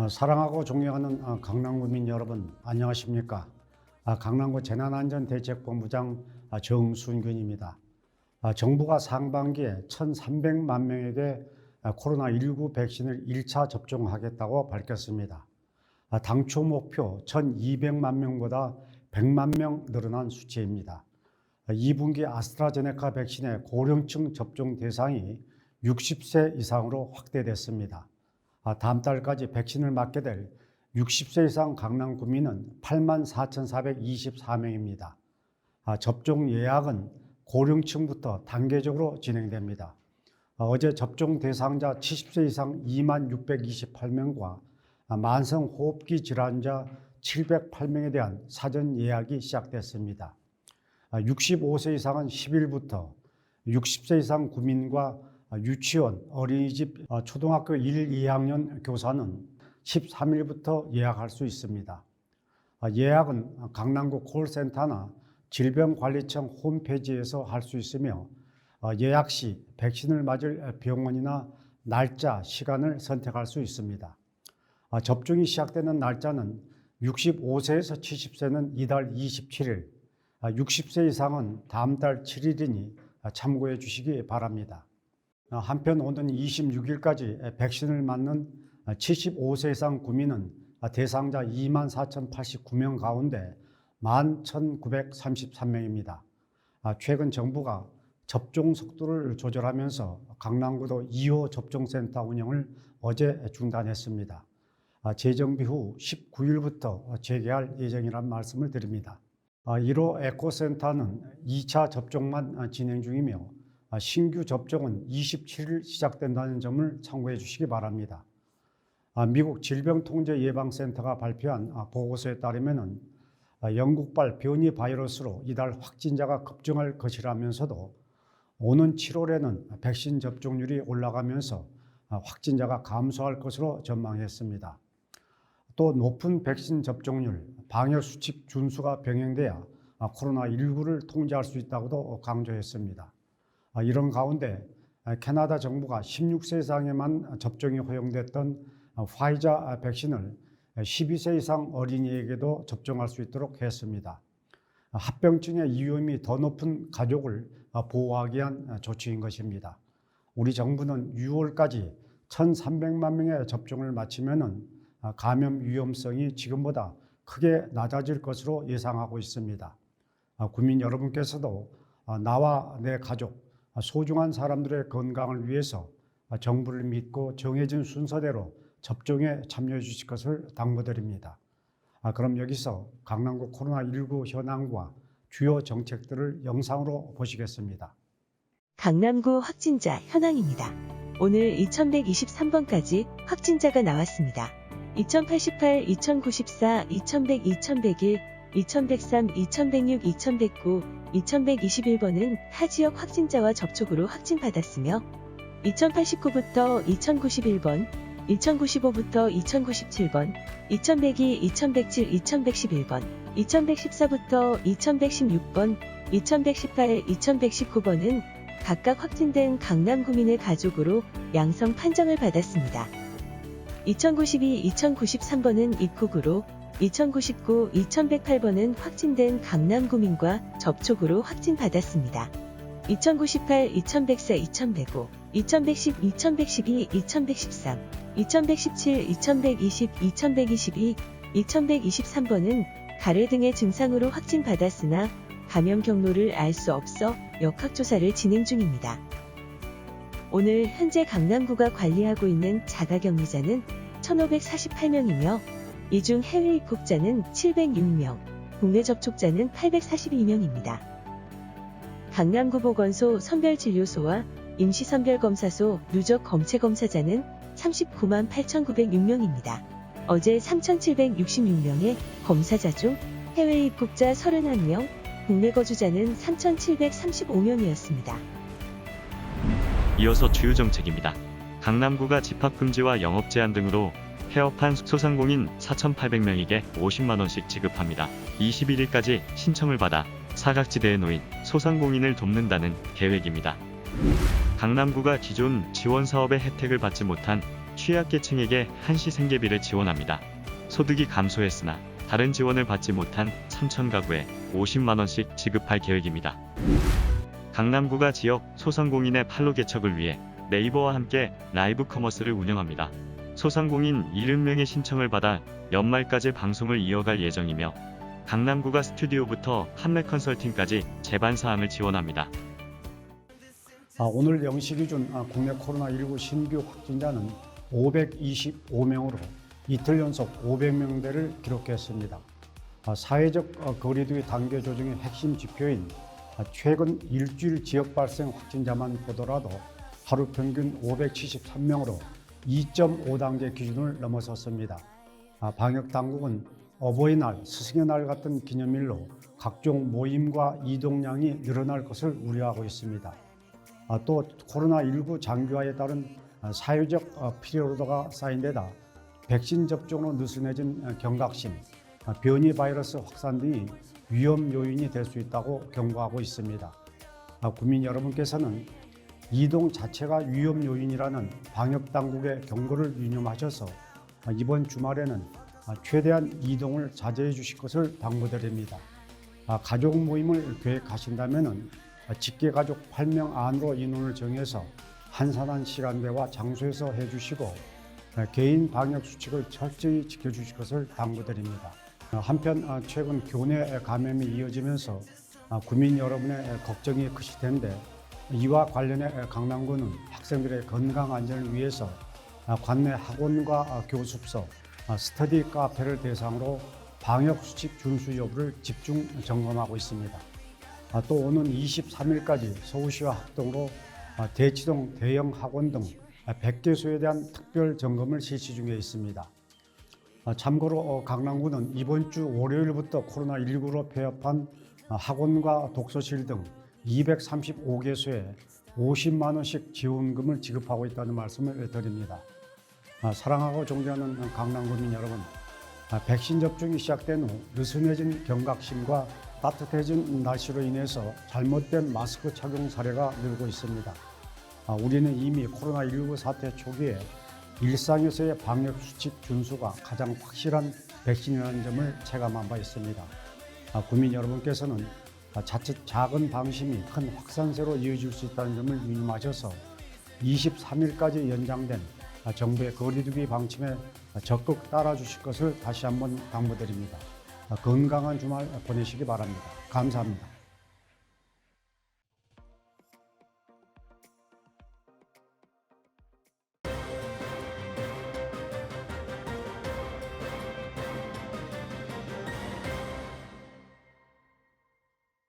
어, 사랑하고 존경하는 어, 강남구민 여러분 안녕하십니까? 아, 강남구 재난안전대책본부장 아, 정순균입니다. 아, 정부가 상반기에 1,300만 명에게 아, 코로나19 백신을 1차 접종하겠다고 밝혔습니다. 아, 당초 목표 1,200만 명보다 100만 명 늘어난 수치입니다. 2분기 아스트라제네카 백신의 고령층 접종 대상이 60세 이상으로 확대됐습니다. 아, 다음 달까지 백신을 맞게 될 60세 이상 강남 구민은 8만 4,424명입니다. 아, 접종 예약은 고령층부터 단계적으로 진행됩니다. 아, 어제 접종 대상자 70세 이상 2만 628명과 아, 만성 호흡기 질환자 708명에 대한 사전 예약이 시작됐습니다. 65세 이상은 10일부터 60세 이상 구민과 유치원, 어린이집, 어, 초등학교 1, 2학년 교사는 13일부터 예약할 수 있습니다. 아, 예약은 강남구 콜센터나 질병관리청 홈페이지에서 할 수 있으며 어, 예약 시 백신을 맞을 병원이나 날짜, 시간을 선택할 수 있습니다. 아, 접종이 시작되는 날짜는 65세에서 70세는 이달 27일, 60세 이상은 다음 달 7일이니 참고해 주시기 바랍니다. 어, 한편 오는 26일까지 백신을 맞는 75세 이상 구민은 대상자 2만 4,089명 가운데 11,933명입니다. 아, 최근 정부가 접종 속도를 조절하면서 강남구도 2호 접종센터 운영을 어제 중단했습니다. 아, 재정비 후 19일부터 재개할 예정이란 말씀을 드립니다. 1호 에코센터는 2차 접종만 진행 중이며 아, 신규 접종은 27일 시작된다는 점을 참고해 주시기 바랍니다. 아, 미국 질병통제예방센터가 발표한 아, 보고서에 따르면 영국발 변이 바이러스로 이달 확진자가 급증할 것이라면서도 오는 7월에는 백신 접종률이 올라가면서 확진자가 감소할 것으로 전망했습니다. 또 높은 백신 접종률, 방역 수칙 준수가 병행돼야 코로나19를 통제할 수 있다고도 강조했습니다. 아, 이런 가운데 캐나다 정부가 16세 이상에만 접종이 허용됐던 화이자 백신을 12세 이상 어린이에게도 접종할 수 있도록 했습니다. 합병증의 위험이 더 높은 가족을 보호하기 위한 조치인 것입니다. 우리 정부는 6월까지 1,300만 명의 접종을 마치면 감염 위험성이 지금보다 크게 낮아질 것으로 예상하고 있습니다. 국민 여러분께서도 나와 내 가족, 소중한 사람들의 건강을 위해서 정부를 믿고 정해진 순서대로 접종에 참여해 주실 것을 당부드립니다. 아, 그럼 여기서 강남구 코로나19 현황과 주요 정책들을 영상으로 보시겠습니다. 강남구 확진자 현황입니다. 오늘 2123번까지 확진자가 나왔습니다. 2088, 2094, 2100, 2101, 2103, 2106, 2109, 2121번은 타 지역 확진자와 접촉으로 확진받았으며 2089부터 2091번, 2095부터 2097번, 2102, 2107, 2111번, 2114부터 2116번, 2118, 2119번은 각각 확진된 강남 구민의 가족으로 양성 판정을 받았습니다. 2092, 2093번은 입국으로 2099, 2108번은 확진된 강남 구민과 접촉으로 확진받았습니다. 2098, 2104, 2105, 2110, 2112, 2113, 2117, 2120, 2122, 2123번은 가래 등의 증상으로 확진받았으나 감염 경로를 알 수 없어 역학조사를 진행 중입니다. 오늘 현재 강남구가 관리하고 있는 자가격리자는 1548명이며 이 중 해외 입국자는 706명, 국내 접촉자는 842명입니다. 강남구 보건소 선별진료소와 임시선별검사소 누적 검체검사자는 39만 8,906명입니다. 어제 3,766명의 검사자 중 해외 입국자 31명, 국내 거주자는 3,735명이었습니다. 이어서 주요 정책입니다. 강남구가 집합금지와 영업제한 등으로 폐업한 소상공인 4,800명에게 50만원씩 지급합니다. 21일까지 신청을 받아 사각지대에 놓인 소상공인을 돕는다는 계획입니다. 강남구가 기존 지원 사업의 혜택을 받지 못한 취약계층에게 한시 생계비를 지원합니다. 소득이 감소했으나 다른 지원을 받지 못한 3천 가구에 50만 원씩 지급할 계획입니다. 강남구가 지역 소상공인의 판로 개척을 위해 네이버와 함께 라이브 커머스를 운영합니다. 소상공인 70명의 신청을 받아 연말까지 방송을 이어갈 예정이며 강남구가 스튜디오부터 판매 컨설팅까지 제반 사항을 지원합니다. 아, 오늘 0시 기준 아, 국내 코로나19 신규 확진자는 525명으로 이틀 연속 500명대를 기록했습니다. 아, 사회적 어, 거리두기 단계 조정의 핵심 지표인 아, 최근 일주일 지역 발생 확진자만 보더라도 하루 평균 573명으로 2.5단계 기준을 넘어섰습니다. 아, 방역 당국은 어버이날, 스승의 날 같은 기념일로 각종 모임과 이동량이 늘어날 것을 우려하고 있습니다. 아, 또 코로나19 장기화에 따른 아, 사회적 어, 피로도가 쌓인 데다 백신 접종으로 느슨해진 어, 경각심, 아, 변이 바이러스 확산 등이 위험 요인이 될 수 있다고 경고하고 있습니다. 아, 국민 여러분께서는 이동 자체가 위험 요인이라는 방역 당국의 경고를 유념하셔서 아, 이번 주말에는 아, 최대한 이동을 자제해 주실 것을 당부드립니다. 아, 가족 모임을 계획하신다면은 직계 가족 8명 안으로 인원을 정해서 한산한 시간대와 장소에서 해주시고 어, 개인 방역 수칙을 철저히 지켜주실 것을 당부드립니다. 어, 한편 어, 최근 교내 감염이 이어지면서 어, 국민 여러분의 걱정이 크실 텐데 이와 관련해 강남구는 학생들의 건강 안전을 위해서 어, 관내 학원과 어, 교습소, 어, 스터디 카페를 대상으로 방역 수칙 준수 여부를 집중 점검하고 있습니다. 아, 또 오는 23일까지 서울시와 합동으로 아, 대치동 대형 학원 등 100개소에 대한 특별 점검을 실시 중에 있습니다. 아, 참고로 어, 강남구는 이번 주 월요일부터 코로나19로 폐업한 아, 학원과 독서실 등 235개소에 50만 원씩 지원금을 지급하고 있다는 말씀을 드립니다. 아, 사랑하고 존경하는 강남구민 여러분, 아, 백신 접종이 시작된 후 느슨해진 경각심과 따뜻해진 날씨로 인해서 잘못된 마스크 착용 사례가 늘고 있습니다. 아, 우리는 이미 코로나19 사태 초기에 일상에서의 방역 수칙 준수가 가장 확실한 백신이라는 점을 체감한 바 있습니다. 아, 국민 여러분께서는 아, 자칫 작은 방심이 큰 확산세로 이어질 수 있다는 점을 유념하셔서 23일까지 연장된 아, 정부의 거리두기 방침에 적극 따라 주실 것을 다시 한번 당부드립니다. 건강한 주말 보내시기 바랍니다. 감사합니다.